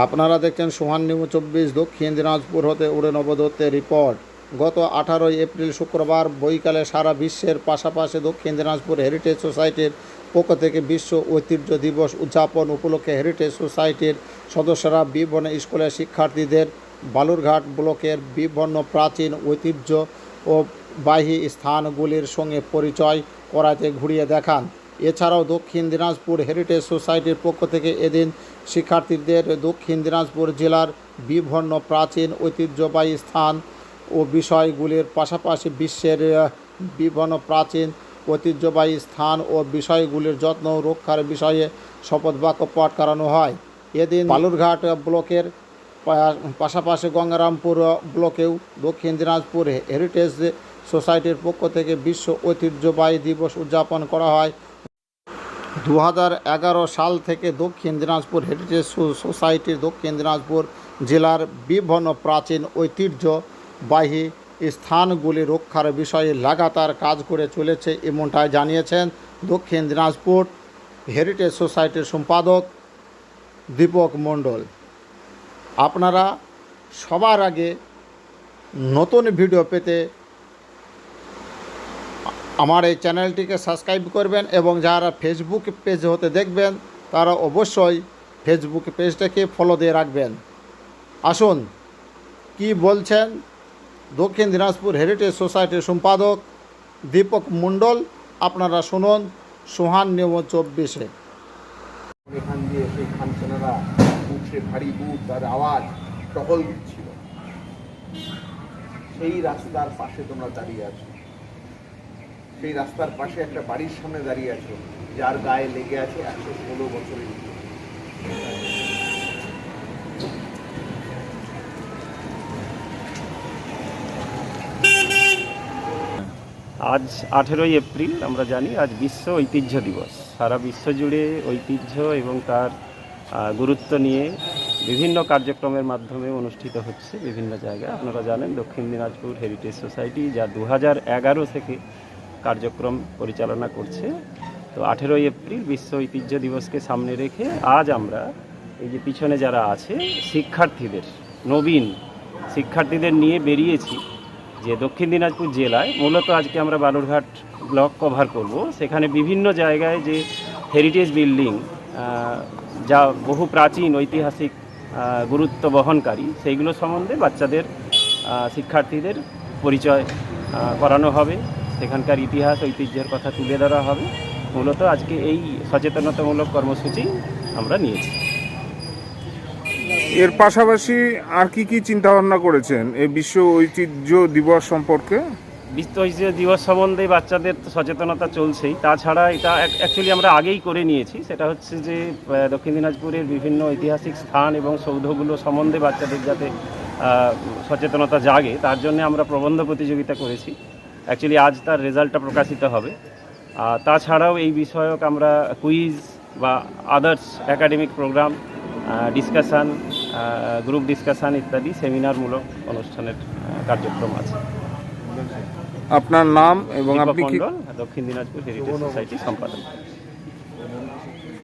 আপনারা দেখছেন সোহান নিউ চব্বিশ, দক্ষিণ দিনাজপুর হতে উড়ে নবদত্তের রিপোর্ট। গত আঠারোই এপ্রিল শুক্রবার বৈকালে সারা বিশ্বের পাশাপাশি দক্ষিণ দিনাজপুর হেরিটেজ সোসাইটির পক্ষ থেকে বিশ্ব ঐতিহ্য দিবস উদযাপন উপলক্ষে হেরিটেজ সোসাইটির সদস্যরা বিভিন্ন স্কুলের শিক্ষার্থীদের বালুরঘাট ব্লকের বিভিন্ন প্রাচীন ঐতিহ্য ও বাহী স্থানগুলির সঙ্গে পরিচয় করাতে ঘুরিয়ে দেখান। এছাড়াও দক্ষিণ দিনাজপুর হেরিটেজ সোসাইটির পক্ষ থেকে এদিন শিক্ষার্থীদের দক্ষিণ দিনাজপুর জেলার বিভিন্ন প্রাচীন ঐতিহ্যবাহী স্থান ও বিষয়গুলির পাশাপাশি বিশ্বের বিভিন্ন প্রাচীন ঐতিহ্যবাহী স্থান ও বিষয়গুলির যত্ন রক্ষার বিষয়ে শপথ বাক্য পাঠ করানো হয়। এদিন বালুরঘাট ব্লকের পাশাপাশি গঙ্গারামপুর ব্লকেও দক্ষিণ দিনাজপুর হেরিটেজ সোসাইটির পক্ষ থেকে বিশ্ব ঐতিহ্যবাহী দিবস উদযাপন করা হয়। দু সাল থেকে দক্ষিণ দিনাজপুর হেরিটেজ সোসাইটির দক্ষিণ দিনাজপুর জেলার বিভিন্ন প্রাচীন ঐতিহ্যবাহী স্থানগুলি রক্ষার বিষয়ে লাগাতার কাজ করে চলেছে এমনটাই জানিয়েছেন দক্ষিণ দিনাজপুর হেরিটেজ সোসাইটির সম্পাদক দীপক মণ্ডল। আপনারা সবার আগে নতুন ভিডিও পেতে আমার এই চ্যানেলটিকে সাবস্ক্রাইব করবেন এবং যারা ফেসবুক পেজ হতে দেখবেন, তারা অবশ্যই ফেসবুক পেজটাকে ফলো দিয়ে রাখবেন। আসুন, কি বলছেন দক্ষিণ দিনাজপুর হেরিটেজ সোসাইটির সম্পাদক দীপক মণ্ডল? আপনারা শুনুন সোহান নিয়ম চব্বিশে। ভারী তার আওয়াজ সেই রাস্তার পাশে তোমরা দাঁড়িয়ে আছো। সেই রাস্তার পাশে একটা বাড়ির সামনে দাঁড়িয়ে আছো, যার গায়ে লেগে আছে একশো ষোলো বছরের আজ আঠেরোই এপ্রিল, আমরা জানি আজ বিশ্ব ঐতিহ্য দিবস। সারা বিশ্ব জুড়ে ঐতিহ্য এবং তার গুরুত্ব নিয়ে বিভিন্ন কার্যক্রমের মাধ্যমে অনুষ্ঠিত হচ্ছে বিভিন্ন জায়গায়। আপনারা জানেন দক্ষিণ দিনাজপুর হেরিটেজ সোসাইটি, যা দু থেকে কার্যক্রম পরিচালনা করছে। তো আঠেরোই এপ্রিল বিশ্ব ঐতিহ্য দিবসকে সামনে রেখে আজ আমরা এই যে পিছনে যারা আছে, শিক্ষার্থীদের, নবীন শিক্ষার্থীদের নিয়ে বেরিয়েছি যে দক্ষিণ দিনাজপুর জেলায়। মূলত আজকে আমরা বালুরঘাট ব্লক কভার করব। সেখানে বিভিন্ন জায়গায় যে হেরিটেজ বিল্ডিং যা বহু প্রাচীন ঐতিহাসিক গুরুত্ব বহনকারী, সেইগুলো সম্বন্ধে বাচ্চাদের শিক্ষার্থীদের পরিচয় করানো হবে। সেখানকার ইতিহাস ঐতিহ্যের কথা তুলে ধরা হবে। মূলত আজকে এই সচেতনতামূলক কর্মসূচি আমরা নিয়েছি। এর পাশাপাশি আর কি কি চিন্তা ভাবনা করেছেন এই বিশ্ব ঐতিহ্য দিবস সম্পর্কে? বিশ্ব ঐতিহ্য দিবস সম্বন্ধে বাচ্চাদের তো সচেতনতা চলছেই। তাছাড়া এটা অ্যাকচুয়ালি আমরা আগেই করে নিয়েছি। সেটা হচ্ছে যে দক্ষিণ দিনাজপুরের বিভিন্ন ঐতিহাসিক স্থান এবং সৌধগুলো সম্বন্ধে বাচ্চাদের যাতে সচেতনতা জাগে তার জন্য আমরা প্রবন্ধ প্রতিযোগিতা করেছি। অ্যাকচুয়ালি আজ তার রেজাল্টটা প্রকাশিত হবে। তাছাড়াও এই বিষয়ক আমরা কুইজ বা others academic program discussion group discussion ইত্যাদি সেমিনারমূলক অনুষ্ঠানের কার্যক্রম আছে। আপনার নাম এবং আপনি কি দক্ষিণ দিনাজপুর হেরিটেজ সোসাইটি সম্পাদক।